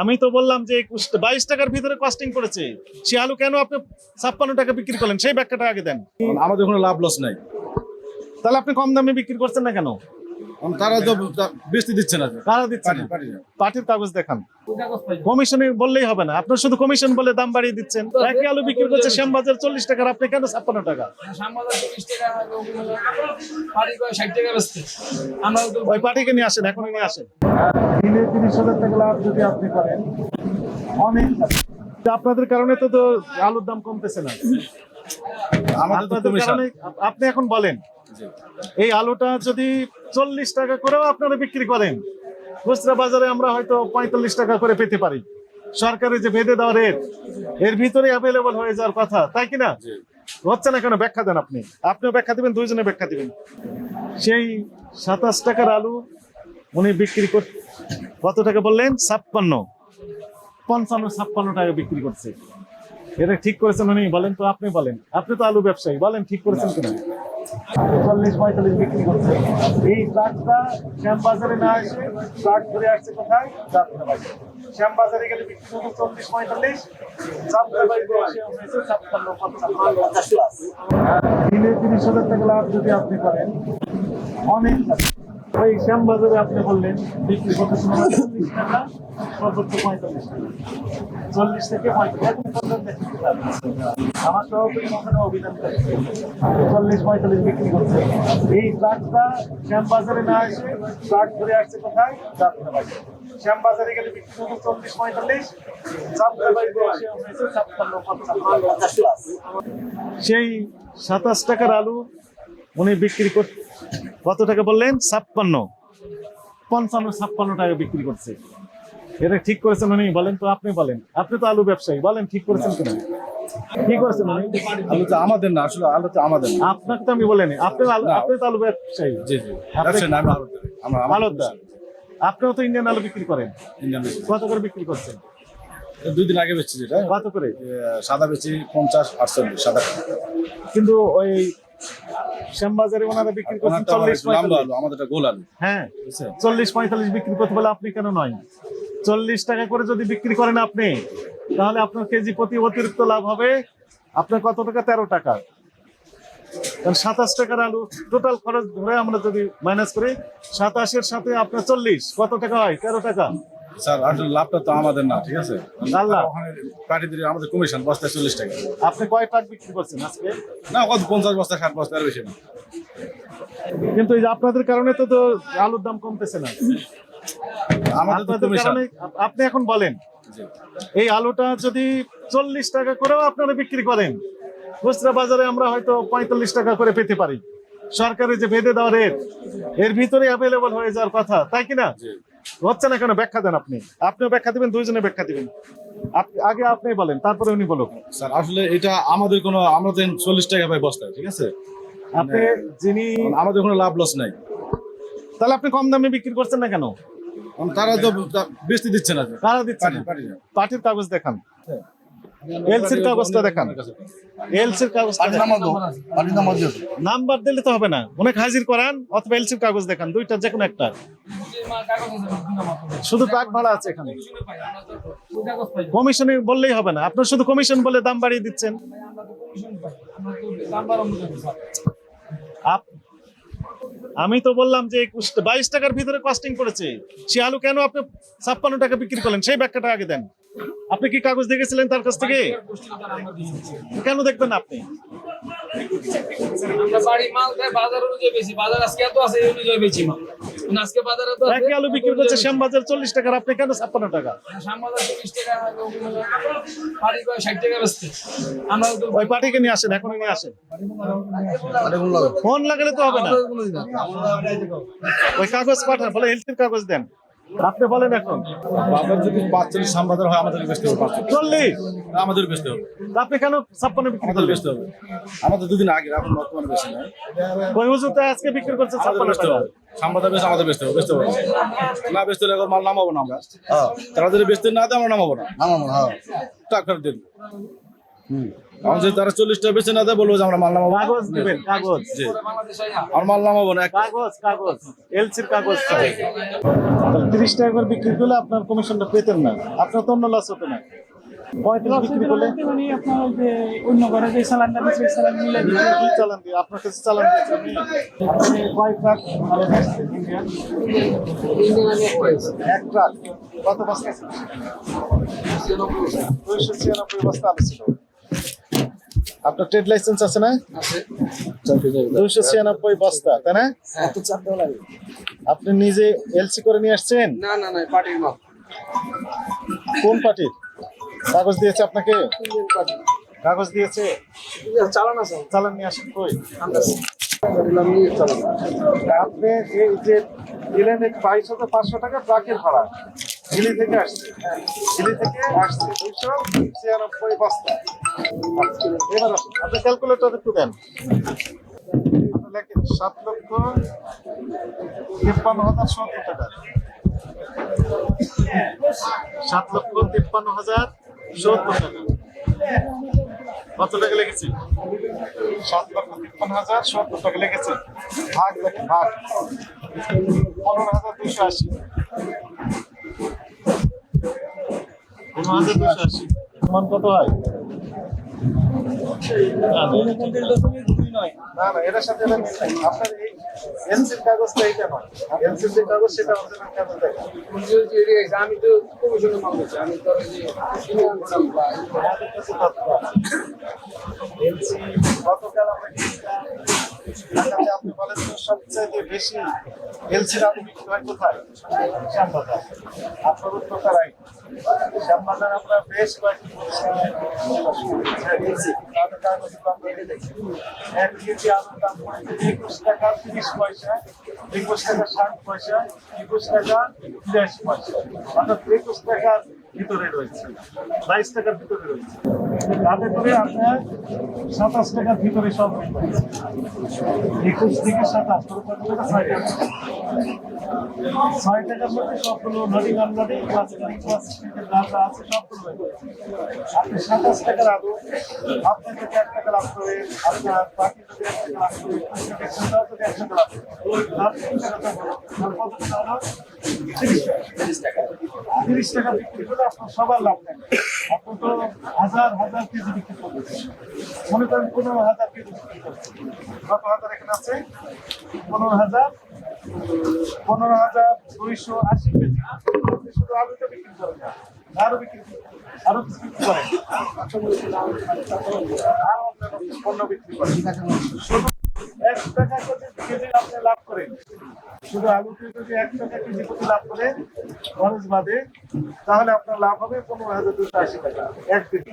আমি তো বললাম যে বাইশ টাকার ভিতরে কস্টিং পড়েছে সে আলু কেন আপনি ছাপ্পান্ন টাকা বিক্রি করলেন? সেই ব্যাখ্যাটা আগে দেন। আমাদের কোনো লাভ লস নাই। তাহলে আপনি কম দামে বিক্রি করছেন না কেন? তারা তো বেচতে দিচ্ছে না তো। কারা দিচ্ছেন পার্টি- পার্টির কাগজ দেখান। কমিশনে বললেই হবে না। আপনার শুধু কমিশন বলে দাম বাড়িয়ে দিচ্ছেন। একই আলু বিক্রি করছে শ্যামবাজার চল্লিশ টাকার আপনি কেন ছাপ্পান্ন টাকা? ওই পার্টিকে নিয়ে আসেন এখনই নিয়ে আসেন। দিনে তিরিশ হাজার টাকা লাভ যদি আপনি করেন অনেক। তা আপনাদের কারণে তো তো আলুর দাম কমতেছে না। আমাদের তো আপনাদের কারণে আপনি এখন বলেন। এই আলুটা যদি চল্লিশ টাকা করেও আপনারা বিক্রি করেন খুচরা বাজারে আমরা হয়তো পঁয়তাল্লিশ টাকা করে পেতে পারি। সরকারের যে বেঁধে দেওয়া রেট এর ভিতরে অ্যাভেলেবল হয়ে যাওয়ার কথা তাই কিনা হচ্ছে না কেন? ব্যাখ্যা দেন আপনি। আপনিও ব্যাখ্যা দিবেন দুইজনে ব্যাখ্যা দিবেন। সেই সাতাশ টাকার আলু উনি বিক্রি কর কত টাকা বললেন? ছাপ্পান্ন। পঞ্চান্ন ছাপ্পান্ন টাকা বিক্রি করছে। এটা ঠিক করেছেন উনি, বলেন তো আপনি বলেন। আপনি তো আলু ব্যবসায়ী, বলেন ঠিক করেছেন কিনা? চল্লিশ, পঁয়তাল্লিশ বিক্রি এই ট্রাকটা না ট্রাক ধরে আসছে কোথায়? শ্যামবাজারে গেলে বিক্রি চল্লিশ, পঁয়তাল্লিশ। দিনে তিরিশ যদি আপনি অনেক লাভ। ওই শ্যামবাজারে আপনি বললেন, বিক্রি করতে সময় চল্লিশ টাকা, সর্বোচ্চ পঁয়তাল্লিশ টাকা। চল্লিশ থেকে পঁয়তাল্লিশ। আমার সভাপতি ওখানে অভিযান করছে চল্লিশ, পঁয়তাল্লিশ বিক্রি করছে। এই ট্রাকটা শ্যামবাজারে না এসে ট্রাক ধরে আসছে কোথায়? যাত্রাবাড়ি। শ্যামবাজারে গেলে বিক্রি করছে চল্লিশ, পঁয়তাল্লিশ। যাত্রাবাড়িতে এসে হয়েছে ছাপ্পান্ন পঞ্চান্ন সেই সাতাশ টাকার আলু উনি বিক্রি কর কত টাকা বললেন? ছাপ্পান্ন। পঞ্চান্ন ছাপ্পান্ন টাকা বিক্রি করছে। এটা ঠিক করেছেন উনি বলেন তো আপনি বলেন। আপনি তো আলু ব্যবসায়ী বলেন ঠিক করেছেন কিনা? কি করেছেন উনি? আলু তো আমাদের না আসলে আলু তো আমাদের না। আপনাকে তো আমি বলিনি আপনি তো আলু ব্যবসায়ী। জি আমরা আলুদার আপনিও তো ইন্ডিয়ান আলু বিক্রি করেন। ইন্ডিয়ান কত করে বিক্রি করছেন? দুই দিন আগে বেচছি যেটা। কত করে? সাদা বেচি পঞ্চাশ আটচল্লিশ সাদা। কিন্তু ওই শ্যামবাজারে ওনারা বিক্রি করছেন চল্লিশ গোল আলু হ্যাঁ চল্লিশ পঁয়তাল্লিশ বিক্রি করতে বলে আপনি কেন নয়? চল্লিশ টাকা করে যদি বিক্রি করেন আপনি তাহলে আপনার কেজি প্রতি অতিরিক্ত লাভ হবে আপনার কত টাকা? তেরো টাকা। কারণ সাতাশ টাকার আলু টোটাল খরচ ধরে আমরা যদি মাইনাস করি সাতাশের সাথে আপনার চল্লিশ কত টাকা হয়? তেরো টাকা। স্যার আসলে লাভটা তো আমাদের না ঠিক আছে? আল্লাহ। আমাদের কমিশন বস্তায় চল্লিশ টাকা। আপনি কয় টাকা বিক্রি করছেন আজকে? না কত? পঞ্চাশ বস্তা ষাট বস্তা আর বেশি না। কিন্তু এই যে আপনাদের কারণে তো তো আলুর দাম কমতেছে না। আমাদের তো কমিশন আপনি এখন বলেন এই আলুটা যদি চল্লিশ টাকা করেও আপনারা বিক্রি করেন খুচরা বাজারে আমরা হয়তো পঁয়তাল্লিশ টাকা করে পেতে পারি। সরকারের যে বেঁধে দেওয়া রেট এর ভিতরে অ্যাভেলেবল হয়ে যাওয়ার কথা তাই কি না? হচ্ছে না কেন ব্যাখ্যা দেন আপনি। আপনিও ব্যাখ্যা দিবেন দুইজনে ব্যাখ্যা দিবেন। আগে আপনি বলেন তারপরে উনি বলুক। স্যার আসলে এটা আমাদের কোনো আমরা তো চল্লিশ টাকা পাই বস্তায় ঠিক আছে? আপনি যিনি আমাদের কোনো লাভ লস নাই। তাহলে আপনি কম দামে বিক্রি করছেন না কেন? তারা তো বেশি বেচতে দিচ্ছে না। তারা দিচ্ছে দিচ্ছেন পার্টি- পার্টিরা। পার্টির কাগজ দেখান। এলসির কাগজটা দেখান। এলসির কাগজ নাম্বার দিলে তো হবে না। অনেক হাজির করান অথবা এলসির কাগজ দেখান দুইটা যে কোনো একটা। শুধু ট্রাক ভাড়া আছে এখানে। কমিশনে বললেই হবে না। আপনার শুধু কমিশন বলে দাম বাড়িয়ে দিচ্ছেন। আপ- আমি তো বললাম যে একুশ বাইশ টাকার ভিতরে কস্টিং পড়েছে সে আলু কেন আপনি ছাপ্পান্ন টাকা বিক্রি করলেন? সেই ব্যাখ্যাটা আগে দেন। আপনি কি কাগজ দেখেছিলেন তার কাছ থেকে? কেন দেখবেন আপনি? আমরা বাড়ি মাল দেয় বাজার অনুযায়ী বেশি। বাজার আজকে এত আছে এই অনুযায়ী বেশি মাল। আজকে বাজারে তো একই আলু বিক্রি করছে শ্যামবাজার চল্লিশ টাকার আপনি কেন ছাপ্পান্ন টাকা? শ্যামবাজার চল্লিশ টাকা বাড়ি করে ষাট টাকা বেচতে। আমরা তো ওই পার্টিকে নিয়ে আসেন এখনই নিয়ে আসেন। ফোন লাগালে তো হবে না। ওই কাগজ পাঠান বলে হেলথের কাগজ দেন। আপনি বলেন এখন। বাজার যদি পাঁচচল্লিশ হয় আমাদের বেচতে হবে চল্লিশ? আমাদের বেচতে হবে। আপনি কেন ছাপ্পান্ন বিক্রি আমাদের বেচতে হবে। আমাদের দুদিন আগে এখন বর্তমানে বেশি নাই। ওই হুজুরটা আজকে বিক্রি করছে ছাপ্পান্ন বেচতে হবে। সামবাজার বেচে আমাদের বেচতে হবে বেচতে হবে। না বেচতে হলে মাল নামাবো না আমরা। তারা যদি বেচতে না দেয় আমরা নামাবো না। নামাবো হ্যাঁ। টাকা দিন। আমার যদি তারা চল্লিশ টাকা বেচে না দেয় বলব যে আমরা মাল নামাবো কাগজ দিবেন কাগজ। জি। পরে আমার মাল নামাবো না কাগজ কাগজ। এলসির কাগজ চাই। তিরিশ টাকা করে বিক্রি করলে আপনার কমিশনটা পেতেন না। আপনার তো অন্য লস হতো না। পঁয়ত্রিশ বিক্রি করলে? মানে আপনার যে অন্য ঘরে যে সালানটা দিচ্ছে ওই মিলে দিচ্ছে কি চালান দিয়ে আপনার কাছে চালান দিয়েছে আমি কয় ট্রাক মাল এক ট্রাক কত বস্তা? ছিল? দুইশো ছিয়ানব্বই বস্তা আলু ছিল। আপনার ট্রেড লাইসেন্স আছে না? দুইশো ছিয়ানব্বই বস্তা তাই না? আপনি নিজে এলসি করে নিয়ে আসছেন? না না না পার্টির মাল। কোন পার্টির? কাগজ দিয়েছে আপনাকে? কাগজ দিয়েছে? চালান আছে। চালান নিয়ে আসেন কই? আপনি এই যে দিলেন এই বাইশ হাজার পাঁচশো টাকা ট্রাকের ভাড়া। দিল্লি থেকে আসছে। দিল্লি থেকে আসছে দুইশো ছিয়ানব্বই বস্তা। আপনি ক্যালকুলেটর একটু দেন। সাত লক্ষ তিপ্পান্ন হাজার সত্তর টাকা। সাত লক্ষ তিপ্পান্ন হাজার সত্তর টাকা। কত টাকা লেগেছে সাত লক্ষ তিপ্পান্ন হাজার সত্তর টাকা লেগেছে ভাগ লেখেন ভাগ। পনেরো হাজার দুইশো আশি। পনেরো হাজার দুইশো আশি। কত হয়? না, না, না না এটার সাথে এটা মিল নাই। আপনার এই এনসিল কাগজটা এইটা নয়। এনসিল যে কাগজ সেটা কাগজ দেখা আমি তো কমিশনের আমি তো ওই যে ইন্ডিয়ান প্রোডাক্ট আমাদের কাছে তথ্য আছে এলসি গতকাল আমরা গিয়েছিলাম ঢাকাতে আপনি বলেন তো সবচেয়ে বেশি এলসির বিক্রি হয় কোথায় শ্যামবাজার আপনার উত্তরটা রাইট আমরা বেশ কয়েকটি তাদের দেখি এক কেজি আলুর একুশ টাকা তিরিশ পয়সা একুশ টাকা ষাট পয়সা একুশ টাকা তিরাশি পয়সা অর্থাৎ একুশ টাকার ভিতরে রয়েছে বাইশ টাকার ভিতরে রয়েছে তাতে করে আপনার সাতাশ টাকার ভিতরে সব একুশ থেকে সাতাশ টাকা ছয় টাকার মধ্যে সবগুলো আনলোডিং ক্লাসিক্যাল ক্লাসিক্যাল যা যা আছে সবগুলো আপনি সাতাশ টাকার আলু আপনার যদি এক টাকা লাভ করে আপনার বাকি যদি এক টাকা লাভ করে যদি এক টাকা লাভ করে লাভ তিন টাকা কত টাকা হলো? তিরিশ টাকা। তিরিশ টাকা। বিক্রি করে আপনার সবার লাভ নেই। আপনি তো হাজার হাজার কেজি বিক্রি করতেছেন মনে করেন পনেরো হাজার কেজি বিক্রি করছেন কত হাজার এখানে আছে? পনেরো হাজার। পনেরো হাজার দুইশো আশি কেজি। শুধু আলুটা বিক্রি করেন না আরও বিক্রি আরও বিক্রি করেন আরও পণ্য বিক্রি করেন শুধু এক টাকা করে কেজি আপনি লাভ করেন। শুধু আলুতে যদি এক টাকা কেজি প্রতি লাভ করেন খরচ বাদে, তাহলে আপনার লাভ হবে পনেরো হাজার দুশো আশি টাকা, এক কেজি।